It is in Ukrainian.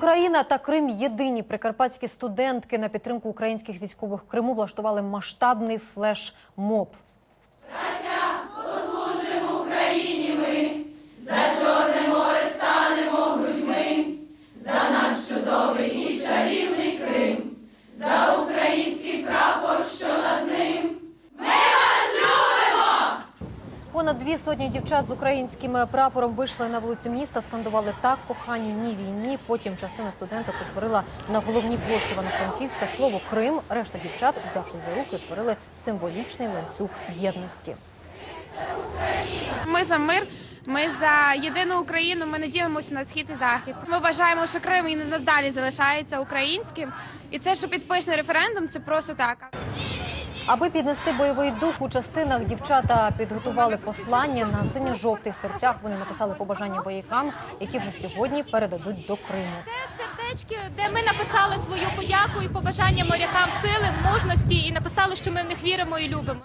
Україна та Крим єдині прикарпатські студентки на підтримку українських військових в Криму влаштували масштабний флеш-моб. Понад дві сотні дівчат з українським прапором вийшли на вулицю міста, скандували так коханій ні війні. Потім частина студенток утворила на головній площі Івано-Франківська слово Крим. Решта дівчат, взявши за руки, утворили символічний ланцюг єдності. Ми за мир, ми за єдину Україну. Ми не ділимося на схід і захід. Ми вважаємо, що Крим і надалі залишається українським. І це, що підписаний референдум, це просто так. Аби піднести бойовий дух у частинах, дівчата підготували послання на синьо-жовтих серцях. Вони написали побажання воякам, які вже сьогодні передадуть до Криму. Це сердечки, де ми написали свою подяку і побажання морякам сили, мужності і написали, що ми в них віримо і любимо.